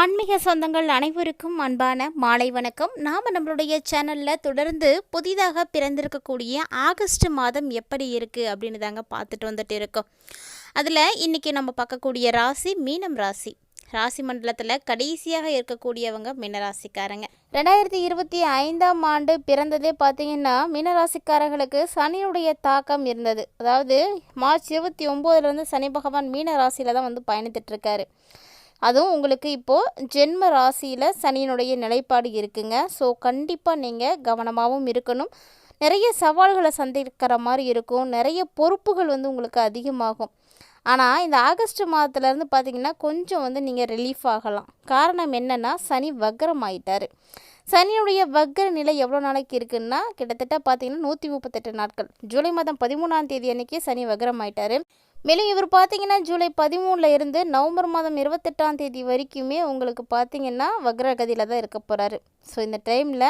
ஆன்மீக சொந்தங்கள் அனைவருக்கும் அன்பான மாலை வணக்கம். நாம் நம்மளுடைய சேனலில் தொடர்ந்து புதிதாக பிறந்திருக்கக்கூடிய ஆகஸ்ட் மாதம் எப்படி இருக்குது அப்படின்னு தாங்க பார்த்துட்டு வந்துட்டு இருக்கோம். அதில் இன்றைக்கி நம்ம பார்க்கக்கூடிய ராசி மீனம் ராசி. ராசி மண்டலத்தில் கடைசியாக இருக்கக்கூடியவங்க மீனராசிக்காரங்க. ரெண்டாயிரத்தி இருபத்தி ஐந்தாம் ஆண்டு பிறந்ததே பார்த்தீங்கன்னா மீனராசிக்காரர்களுக்கு சனியுடைய தாக்கம் இருந்தது. அதாவது மார்ச் இருபத்தி ஒம்போதுலேருந்து சனி பகவான் மீன ராசியில் தான் வந்து பயணித்துட்டு இருக்காரு. அதுவும் உங்களுக்கு இப்போது ஜென்ம ராசியில் சனியினுடைய நிலைப்பாடு இருக்குங்க. ஸோ கண்டிப்பாக நீங்கள் கவனமாகவும் இருக்கணும். நிறைய சவால்களை சந்திக்கிற மாதிரி இருக்கும். நிறைய பொறுப்புகள் வந்து உங்களுக்கு அதிகமாகும். ஆனால் இந்த ஆகஸ்ட் மாதத்துலேருந்து பார்த்தீங்கன்னா கொஞ்சம் வந்து நீங்கள் ரிலீஃப் ஆகலாம். காரணம் என்னென்னா சனி வக்ரம் ஆயிட்டார். சனியுடைய வக்ர நிலை எவ்வளோ நாளைக்கு இருக்குன்னா? கிட்டத்தட்ட பார்த்தீங்கன்னா நூற்றி முப்பத்தெட்டு நாட்கள். ஜூலை மாதம் பதிமூணாம் தேதி அன்னைக்கு சனி வக்ரம் ஆயிட்டாரு. மேலும் இவர் பார்த்தீங்கன்னா ஜூலை பதிமூணில் இருந்து நவம்பர் மாதம் இருபத்தெட்டாம் தேதி வரைக்குமே உங்களுக்கு பார்த்தீங்கன்னா வக்ரகதியில் தான் இருக்க போகிறாரு ஸோ இந்த டைமில்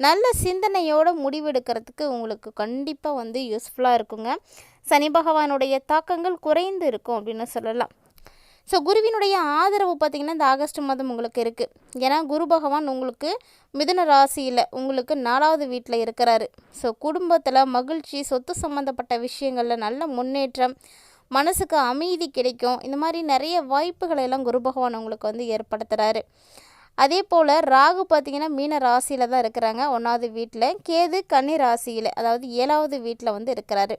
நல்ல சிந்தனையோட முடிவெடுக்கிறதுக்கு உங்களுக்கு கண்டிப்பாக வந்து யூஸ்ஃபுல்லாக இருக்குங்க. சனி பகவானுடைய தாக்கங்கள் குறைந்து இருக்கும் அப்படின்னு சொல்லலாம். ஸோ குருவினுடைய ஆதரவு பார்த்திங்கன்னா இந்த ஆகஸ்ட் மாதம் உங்களுக்கு இருக்குது ஏன்னா குரு பகவான் உங்களுக்கு மிதுன ராசியில் உங்களுக்கு நாலாவது வீட்டில் இருக்கிறாரு. ஸோ குடும்பத்தில் மகிழ்ச்சி சொத்து சம்மந்தப்பட்ட விஷயங்களில் நல்ல முன்னேற்றம் மனசுக்கு அமைதி கிடைக்கும். இந்த மாதிரி நிறைய வாய்ப்புகளை எல்லாம் குரு பகவான் உங்களுக்கு வந்து ஏற்படுத்துகிறாரு அதே போல் ராகு பார்த்திங்கன்னா மீன ராசியில் தான் இருக்கிறாங்க. ஒன்றாவது வீட்டில் கேது கன்னி ராசியில் அதாவது ஏழாவது வீட்டில் வந்து இருக்கிறாரு.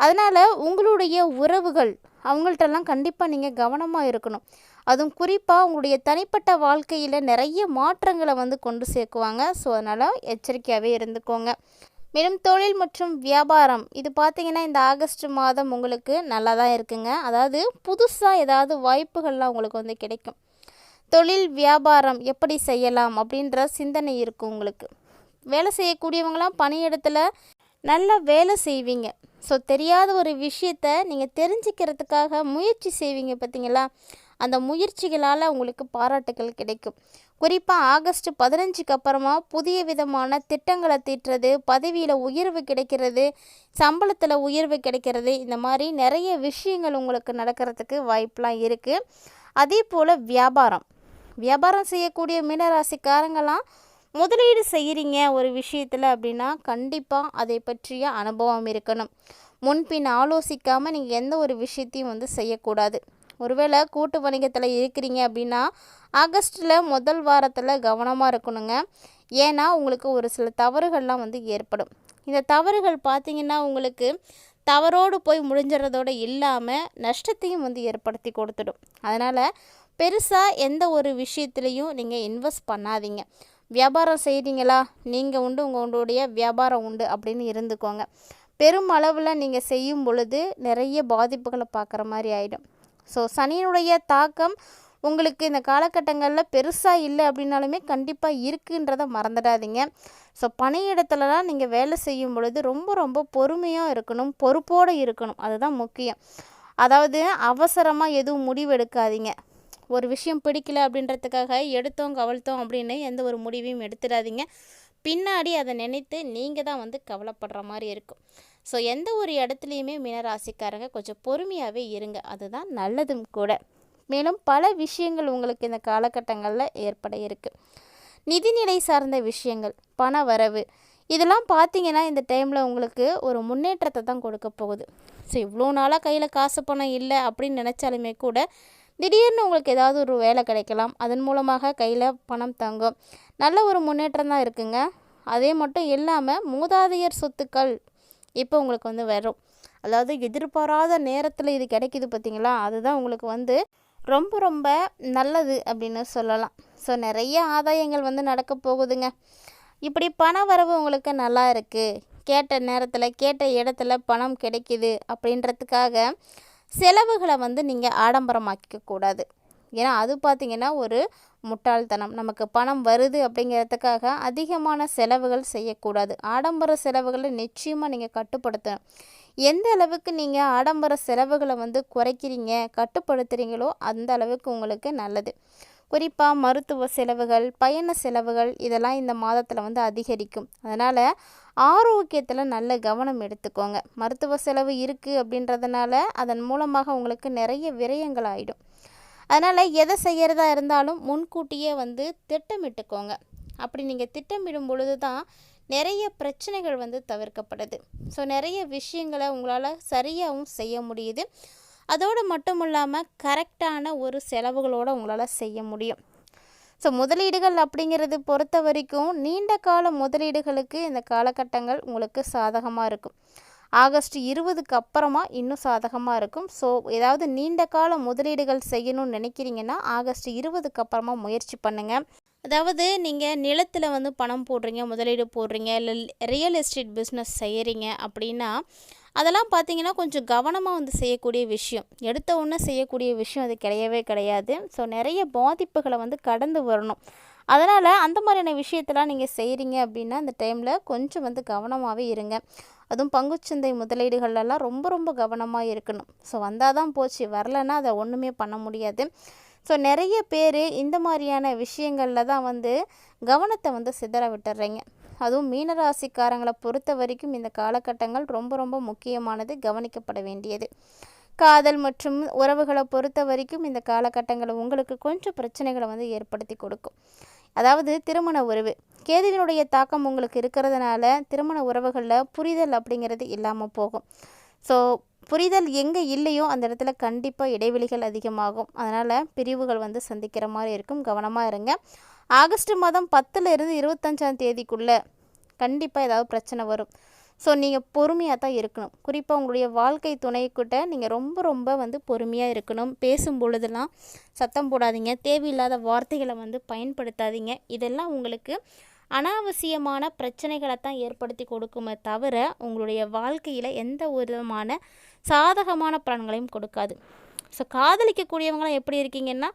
அதனால் உங்களுடைய உறவுகள் அவங்கள்ட்டெல்லாம் கண்டிப்பாக நீங்கள் கவனமாக இருக்கணும். அதுவும் குறிப்பாக உங்களுடைய தனிப்பட்ட வாழ்க்கையில் நிறைய மாற்றங்களை வந்து கொண்டு சேர்க்குவாங்க. ஸோ அதனால் எச்சரிக்கையாகவே இருந்துக்கோங்க. மேலும் தொழில் மற்றும் வியாபாரம் இது பார்த்திங்கன்னா இந்த ஆகஸ்ட் மாதம் உங்களுக்கு நல்லா தான் இருக்குங்க. அதாவது புதுசாக ஏதாவது வாய்ப்புகள்லாம் உங்களுக்கு வந்து கிடைக்கும். தொழில் வியாபாரம் எப்படி செய்யலாம் அப்படின்ற சிந்தனை இருக்கும் உங்களுக்கு. வேலை செய்யக்கூடியவங்களாம் பணியிடத்தில் நல்லா வேலை செய்வீங்க. ஸோ தெரியாத ஒரு விஷயத்த நீங்கள் தெரிஞ்சுக்கிறதுக்காக முயற்சி செய்வீங்க பார்த்தீங்களா? அந்த முயற்சிகளால் உங்களுக்கு பாராட்டுகள் கிடைக்கும். குறிப்பாக ஆகஸ்ட் பதினஞ்சுக்கு அப்புறமா புதிய விதமான திட்டங்களை தீட்டுறது பதவியில் உயர்வு கிடைக்கிறது சம்பளத்தில் உயர்வு கிடைக்கிறது இந்த மாதிரி நிறைய விஷயங்கள் உங்களுக்கு நடக்கிறதுக்கு வாய்ப்பெலாம் இருக்குது அதே போல் வியாபாரம். வியாபாரம் செய்யக்கூடிய மீனராசிக்காரங்களாம் முதலீடு செய்கிறீங்க ஒரு விஷயத்தில் அப்படின்னா கண்டிப்பாக அதை பற்றிய அனுபவம் இருக்கணும். முன்பின் ஆலோசிக்காமல் நீங்கள் எந்த ஒரு விஷயத்தையும் வந்து செய்யக்கூடாது. ஒருவேளை கூட்டு வணிகத்தில் இருக்கிறீங்க அப்படின்னா ஆகஸ்ட்டில் முதல் வாரத்தில் கவனமாக இருக்கணுங்க. ஏன்னா உங்களுக்கு ஒரு சில தவறுகள்லாம் வந்து ஏற்படும். இந்த தவறுகள் பார்த்திங்கன்னா உங்களுக்கு தவறோடு போய் முடிஞ்சிடறதோடு இல்லாமல் நஷ்டத்தையும் வந்து ஏற்படுத்தி கொடுத்துடும். அதனால் பெருசாக எந்த ஒரு விஷயத்துலையும் நீங்கள் இன்வெஸ்ட் பண்ணாதீங்க. வியாபாரம் செய்கிறீங்களா நீங்கள் உண்டு உங்களுடைய வியாபாரம் உண்டு அப்படின்னு இருந்துக்கோங்க. பெரும் அளவில் நீங்கள் செய்யும் பொழுது நிறைய பாதிப்புகளை பார்க்குற மாதிரி ஆகிடும் ஸோ சனியினுடைய தாக்கம் உங்களுக்கு இந்த காலகட்டங்களில் பெருசாக இல்லை அப்படின்னாலுமே கண்டிப்பாக இருக்குன்றதை மறந்துடாதீங்க. ஸோ பணியிடத்துலலாம் நீங்கள் வேலை செய்யும் பொழுது ரொம்ப ரொம்ப பொறுமையாக இருக்கணும் பொறுப்போடு இருக்கணும். அதுதான் முக்கியம். அதாவது அவசரமாக எதுவும் முடிவெடுக்காதீங்க. ஒரு விஷயம் பிடிக்கல அப்படின்றதுக்காக எடுத்தோம் கவழ்த்தோம் அப்படின்னு எந்த ஒரு முடிவையும் எடுத்துடாதீங்க. பின்னாடி அதை நினைத்து நீங்கள் தான் வந்து கவலைப்படுற மாதிரி இருக்கும். ஸோ எந்த ஒரு இடத்துலையுமே மீனராசிக்காரங்க கொஞ்சம் பொறுமையாகவே இருங்க. அதுதான் நல்லதும் கூட. மேலும் பல விஷயங்கள் உங்களுக்கு இந்த காலகட்டங்களில் ஏற்பட இருக்குது நிதிநிலை சார்ந்த விஷயங்கள் பண வரவு இதெல்லாம் பார்த்தீங்கன்னா இந்த டைமில் உங்களுக்கு ஒரு முன்னேற்றத்தை தான் கொடுக்க போகுது. ஸோ இவ்வளோ நாளாக கையில் காசு பணம் இல்லை அப்படின்னு நினச்சாலுமே கூட திடீர்னு உங்களுக்கு ஏதாவது ஒரு வேலை கிடைக்கலாம். அதன் மூலமாக கையில் பணம் தங்கும். நல்ல ஒரு முன்னேற்றம் தான் இருக்குங்க. அதே மட்டும் இல்லாமல் மூதாதையர் சொத்துக்கள் இப்போ உங்களுக்கு வந்து வரும். அதாவது எதிர்பாராத நேரத்தில் இது கிடைக்கிது பார்த்தீங்களா அதுதான் உங்களுக்கு வந்து ரொம்ப ரொம்ப நல்லது அப்படின்னு சொல்லலாம். ஸோ நிறைய ஆதாயங்கள் வந்து நடக்க போகுதுங்க. இப்படி பண வரவு உங்களுக்கு நல்லா இருக்குது கேட்ட நேரத்தில் கேட்ட இடத்துல பணம் கிடைக்கிது அப்படின்றதுக்காக செலவுகளை வந்து நீங்கள் ஆடம்பரமாக்கிக்க கூடாது. ஏன்னா அது பார்த்திங்கன்னா ஒரு முட்டாள்தனம். நமக்கு பணம் வருது அப்படிங்கிறதுக்காக அதிகமான செலவுகள் செய்யக்கூடாது. ஆடம்பர செலவுகளை நிச்சயமாக நீங்கள் கட்டுப்படுத்தணும். எந்த அளவுக்கு நீங்கள் ஆடம்பர செலவுகளை வந்து குறைக்கிறீங்க கட்டுப்படுத்துகிறீங்களோ அந்த அளவுக்கு உங்களுக்கு நல்லது. குறிப்பாக மருத்துவ செலவுகள் பயண செலவுகள் இதெல்லாம் இந்த மாதத்தில் வந்து அதிகரிக்கும். அதனால் ஆரோக்கியத்தில் நல்ல கவனம் எடுத்துக்கோங்க. மருத்துவ செலவு இருக்குது அப்படின்றதுனால அதன் மூலமாக உங்களுக்கு நிறைய விரயங்கள் ஆகிடும் அதனால் எதை செய்கிறதா இருந்தாலும் முன்கூட்டியே வந்து திட்டமிட்டுக்கோங்க. அப்படி நீங்கள் திட்டமிடும் பொழுது தான் நிறைய பிரச்சனைகள் வந்து தவிர்க்கப்படுது. ஸோ நிறைய விஷயங்களை உங்களால் சரியாகவும் செய்ய முடியுது. அதோடு மட்டும் இல்லாமல் கரெக்டான ஒரு செலவுகளோடு உங்களால் செய்ய முடியும். ஸோ முதலீடுகள் அப்படிங்கிறது பொறுத்த வரைக்கும் நீண்ட கால முதலீடுகளுக்கு இந்த காலகட்டங்கள் உங்களுக்கு சாதகமாக இருக்கும். ஆகஸ்ட் இருபதுக்கு அப்புறமா இன்னும் சாதகமாக இருக்கும். ஸோ ஏதாவது நீண்ட கால முதலீடுகள் செய்யணும்னு நினைக்கிறீங்கன்னா ஆகஸ்ட் இருபதுக்கு அப்புறமா முயற்சி பண்ணுங்கள் அதாவது நீங்கள் நிலத்தில் வந்து பணம் போடுறீங்க முதலீடு போடுறீங்க இல்லை ரியல் எஸ்டேட் பிஸ்னஸ் செய்கிறீங்க அப்படின்னா அதெல்லாம் பார்த்தீங்கன்னா கொஞ்சம் கவனமாக வந்து செய்யக்கூடிய விஷயம். எடுத்த உடனே செய்யக்கூடிய விஷயம் அது கிடையவே கிடையாது. ஸோ நிறைய பாதிப்புகளை வந்து கடந்து வரணும். அதனால் அந்த மாதிரியான விஷயத்தெல்லாம் நீங்கள் செய்கிறீங்க அப்படின்னா அந்த டைமில் கொஞ்சம் வந்து கவனமாகவே இருங்க. அதுவும் பங்குச்சந்தை முதலீடுகள்லாம் ரொம்ப ரொம்ப கவனமாக இருக்கணும். ஸோ வந்தால் தான் போச்சு. வரலன்னா அதை ஒன்றுமே பண்ண முடியாது. ஸோ நிறைய பேர் இந்த மாதிரியான விஷயங்களில் தான் வந்து கவனத்தை வந்து சிதற விட்டுறீங்க. அதுவும் மீனராசிக்காரங்களை பொறுத்த வரைக்கும் இந்த காலகட்டங்கள் ரொம்ப ரொம்ப முக்கியமானது கவனிக்கப்பட வேண்டியது. காதல் மற்றும் உறவுகளை பொறுத்த வரைக்கும் இந்த காலகட்டங்கள் உங்களுக்கு கொஞ்சம் பிரச்சனைகளை வந்து ஏற்படுத்தி கொடுக்கும். அதாவது திருமண உறவு. கேதுவினுடைய தாக்கம் உங்களுக்கு இருக்கிறதுனால திருமண உறவுகளில் புரிதல் அப்படிங்கிறது இல்லாமல் போகும். ஸோ புரிதல் எங்கே இல்லையோ அந்த இடத்துல கண்டிப்பாக இடைவெளிகள் அதிகமாகும். அதனால் பிரிவுகள் வந்து சந்திக்கிற மாதிரி இருக்கும். கவனமாக இருங்க. ஆகஸ்ட் மாதம் பத்துலேருந்து இருபத்தஞ்சாம் தேதிக்குள்ளே கண்டிப்பாக ஏதாவது பிரச்சனை வரும். ஸோ நீங்கள் பொறுமையாக தான் இருக்கணும். குறிப்பாக உங்களுடைய வாழ்க்கை துணைக்கிட்ட நீங்கள் ரொம்ப ரொம்ப வந்து பொறுமையாக இருக்கணும். பேசும் பொழுதெல்லாம் சத்தம் போடாதீங்க. தேவையில்லாத வார்த்தைகளை வந்து பயன்படுத்தாதீங்க. இதெல்லாம் உங்களுக்கு அனாவசியமான பிரச்சனைகளை தான் ஏற்படுத்தி கொடுக்குமே தவிர உங்களுடைய வாழ்க்கையில் எந்த விதமான சாதகமான பலன்களையும் கொடுக்காது. ஸோ காதலிக்கக்கூடியவங்களாம் எப்படி இருக்கீங்கன்னா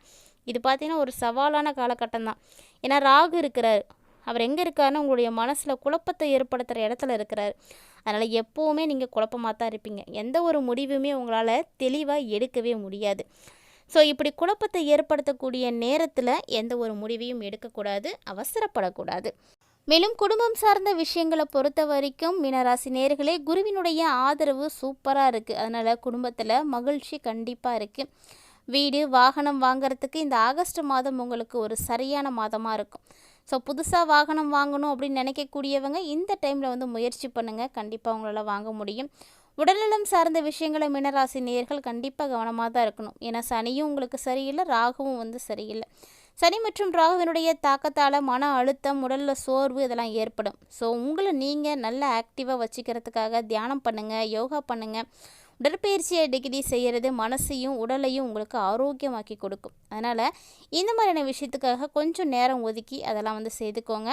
இது பார்த்திங்கன்னா ஒரு சவாலான காலகட்டம் தான் ஏன்னா ராகு இருக்கிறார். அவர் எங்கே இருக்காருன்னு உங்களுடைய மனசில் குழப்பத்தை ஏற்படுத்துகிற இடத்துல இருக்கிறார். அதனால் எப்போவுமே நீங்கள் குழப்பமாக தான் இருப்பீங்க. எந்த ஒரு முடிவுமே உங்களால் தெளிவாக எடுக்கவே முடியாது. ஸோ இப்படி குழப்பத்தை ஏற்படுத்தக்கூடிய நேரத்தில் எந்த ஒரு முடிவையும் எடுக்கக்கூடாது அவசரப்படக்கூடாது. மேலும் குடும்பம் சார்ந்த விஷயங்களை பொறுத்த வரைக்கும் மீனராசி நேர்களே குருவினுடைய ஆதரவு சூப்பராக இருக்குது அதனால் குடும்பத்தில் மகிழ்ச்சி கண்டிப்பாக இருக்குது வீடு வாகனம் வாங்கிறதுக்கு இந்த ஆகஸ்ட் மாதம் உங்களுக்கு ஒரு சரியான மாதமாக இருக்கும். ஸோ புதுசாக வாகனம் வாங்கணும் அப்படின்னு நினைக்கக்கூடியவங்க இந்த டைமில் வந்து முயற்சி பண்ணுங்கள் கண்டிப்பாக உங்களால் வாங்க முடியும். உடல்நலம் சார்ந்த விஷயங்களை மீனராசி நேர்கள் கண்டிப்பாக கவனமாக தான் இருக்கணும். ஏன்னா சனியும் உங்களுக்கு சரியில்லை ராகுவும் வந்து சரியில்லை. சனி மற்றும் ராகுவினுடைய தாக்கத்தால் மன அழுத்தம் உடலில் சோர்வு இதெல்லாம் ஏற்படும். ஸோ உங்களை நீங்கள் நல்ல ஆக்டிவாக வச்சுக்கிறதுக்காக தியானம் பண்ணுங்கள் யோகா பண்ணுங்கள் உடற்பயிற்சியை அடிக்கடி செய்கிறது மனசையும் உடலையும் உங்களுக்கு ஆரோக்கியமாக்கி கொடுக்கும். அதனால் இந்த மாதிரியான விஷயத்துக்காக கொஞ்சம் நேரம் ஒதுக்கி அதெல்லாம் வந்து செய்துக்கோங்க.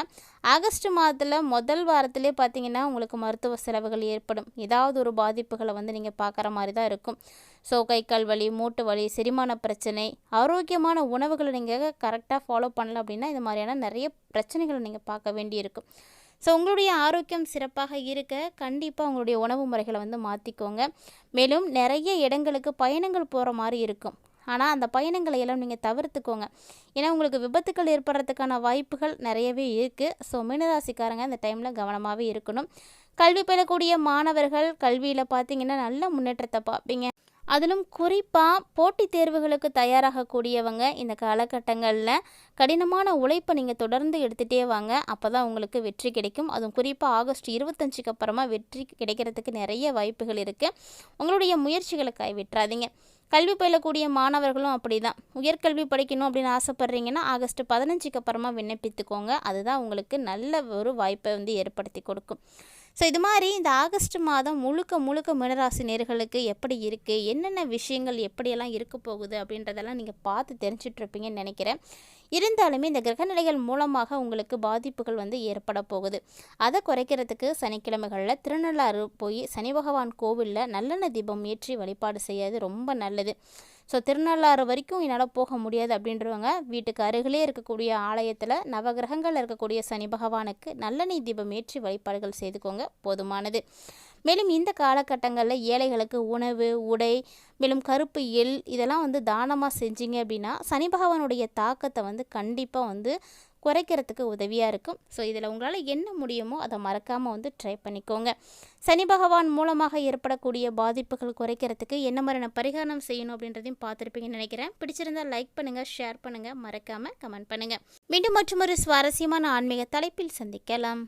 ஆகஸ்ட் மாதத்தில் முதல் வாரத்திலே பார்த்தீங்கன்னா உங்களுக்கு மருத்துவ செலவுகள் ஏற்படும். ஏதாவது ஒரு பாதிப்புகளை வந்து நீங்கள் பார்க்குற மாதிரி தான் இருக்கும். ஸோ கை கால் வலி மூட்டு வலி செரிமான பிரச்சனை ஆரோக்கியமான உணவுகளை நீங்கள் கரெக்டாக ஃபாலோ பண்ணல அப்படின்னா இது மாதிரியான நிறைய பிரச்சனைகளை நீங்கள் பார்க்க வேண்டியிருக்கும். ஸோ உங்களுடைய ஆரோக்கியம் சிறப்பாக இருக்க கண்டிப்பாக உங்களுடைய உணவு முறைகளை வந்து மாற்றிக்கோங்க மேலும் நிறைய இடங்களுக்கு பயணங்கள் போகிற மாதிரி இருக்கும். ஆனால் அந்த பயணங்களை எல்லாம் நீங்கள் தவிர்த்துக்கோங்க. ஏன்னா உங்களுக்கு விபத்துக்கள் ஏற்படுறதுக்கான வாய்ப்புகள் நிறையவே இருக்குது ஸோ மீனராசிக்காரங்க அந்த டைமில் கவனமாகவே இருக்கணும். கல்வி பெறக்கூடிய மாணவர்கள் கல்வியில் பார்த்தீங்கன்னா நல்ல முன்னேற்றத்தை பார்ப்பீங்க. அதிலும் குறிப்பாக போட்டித் தேர்வுகளுக்கு தயாராகக்கூடியவங்க இந்த காலகட்டங்களில் கடினமான உழைப்பை நீங்கள் தொடர்ந்து எடுத்துகிட்டே வாங்க. அப்போ தான் உங்களுக்கு வெற்றி கிடைக்கும். அதுவும் குறிப்பாக ஆகஸ்ட் இருபத்தஞ்சுக்கு அப்புறமா வெற்றி கிடைக்கிறதுக்கு நிறைய வாய்ப்புகள் இருக்குது உங்களுடைய முயற்சிகளை கைவிட்டுறாதீங்க. கல்வி பயிலக்கூடிய மாணவர்களும் அப்படி தான் உயர்கல்வி படிக்கணும் அப்படின்னு ஆசைப்பட்றீங்கன்னா ஆகஸ்ட் பதினஞ்சுக்கு அப்புறமா விண்ணப்பித்துக்கோங்க. அதுதான் உங்களுக்கு நல்ல ஒரு வாய்ப்பை வந்து ஏற்படுத்தி கொடுக்கும். ஸோ இது மாதிரி இந்த ஆகஸ்ட் மாதம் முழுக்க முழுக்க மினராசி நேர்களுக்கு எப்படி இருக்குது என்னென்ன விஷயங்கள் எப்படியெல்லாம் இருக்க போகுது அப்படின்றதெல்லாம் நீங்கள் பார்த்து தெரிஞ்சிட்ருப்பீங்கன்னு நினைக்கிறேன். இருந்தாலுமே இந்த கிரகநிலைகள் மூலமாக உங்களுக்கு பாதிப்புகள் வந்து ஏற்பட போகுது. அதை குறைக்கிறதுக்கு சனிக்கிழமைகளில் திருநள்ளாறு போய் சனி பகவான் கோவிலில் நல்லெண்ணெய் தீபம் ஏற்றி வழிபாடு செய்யறது ரொம்ப நல்லது. ஸோ திருநள்ளாறு வரைக்கும் என்னால் போக முடியாது அப்படின்றவங்க வீட்டுக்கு அருகிலே இருக்கக்கூடிய ஆலயத்தில் நவகிரகங்கள் இருக்கக்கூடிய சனி பகவானுக்கு நல்லெண்ணெய் தீபம் ஏற்றி வழிபாடுகள் செய்துக்கோங்க. போதுமானது. மேலும் இந்த காலகட்டங்களில் ஏழைகளுக்கு உணவு உடை மேலும் கருப்பு எள் இதெல்லாம் வந்து தானமாக செஞ்சீங்க அப்படின்னா சனி பகவானுடைய தாக்கத்தை வந்து கண்டிப்பாக வந்து குறைக்கிறதுக்கு உதவியாக இருக்கும். ஸோ இதில் உங்களால் என்ன முடியுமோ அதை மறக்காமல் வந்து ட்ரை பண்ணிக்கோங்க. சனி பகவான் மூலமாக ஏற்படக்கூடிய பாதிப்புகள் குறைக்கிறதுக்கு என்ன மாதிரியான பரிகாரம் செய்யணும் அப்படின்றதையும் பார்த்துருப்பீங்கன்னு நினைக்கிறேன். பிடிச்சிருந்தால் லைக் பண்ணுங்கள் ஷேர் பண்ணுங்கள் மறக்காமல் கமெண்ட் பண்ணுங்கள் மீண்டும் மற்றும் ஒரு சுவாரஸ்யமான ஆன்மீக தலைப்பில் சந்திக்கலாம்.